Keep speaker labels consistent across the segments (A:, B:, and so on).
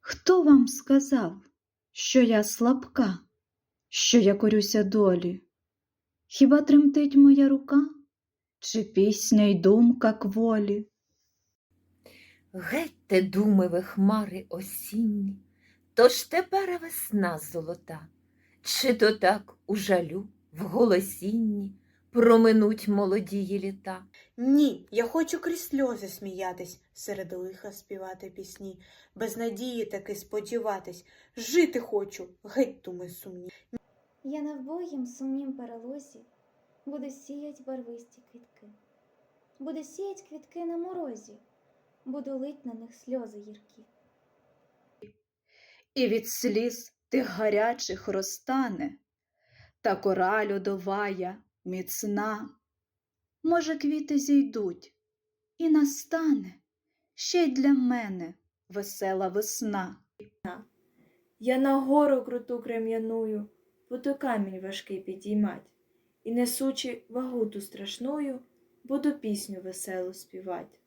A: Хто вам сказав, що я слабка, що я корюся долі? Хіба тремтить моя рука, чи пісня й думка кволі?
B: Гетьте, думи ви хмари осінні, тож тепер весна золота, чи то так у жалю, в голосінні проминуть молодії літа.
C: Ні, я хочу крізь сльози сміятись, серед лиха співати пісні, без надії таки сподіватись, жити хочу, геть думи сумні.
D: Я на вбогім сумнім перелозі буду сіять барвисті квітки, буду сіять квітки на морозі, буду лить на них сльози гіркі.
A: І від сліз тих гарячих розтане, та кора льодовая міцна. Може, квіти зійдуть, і настане ще й для мене весела весна.
E: Я на гору круту крем'яную, буду камінь важкий підіймать, і, несучи вагу ту страшною, буду пісню веселу співать.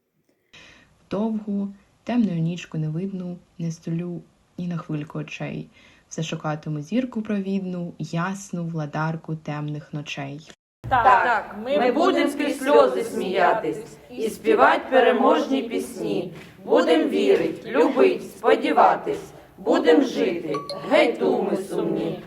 F: Довгу, темною нічку не видну, не столю ні на хвильку очей. Все шукатиму зірку провідну, ясну владарку темних ночей.
G: Так, ми будем скрізь сльози сміятись і співать переможні пісні. Будем вірить, любить, сподіватись, будем жити, геть думи сумні.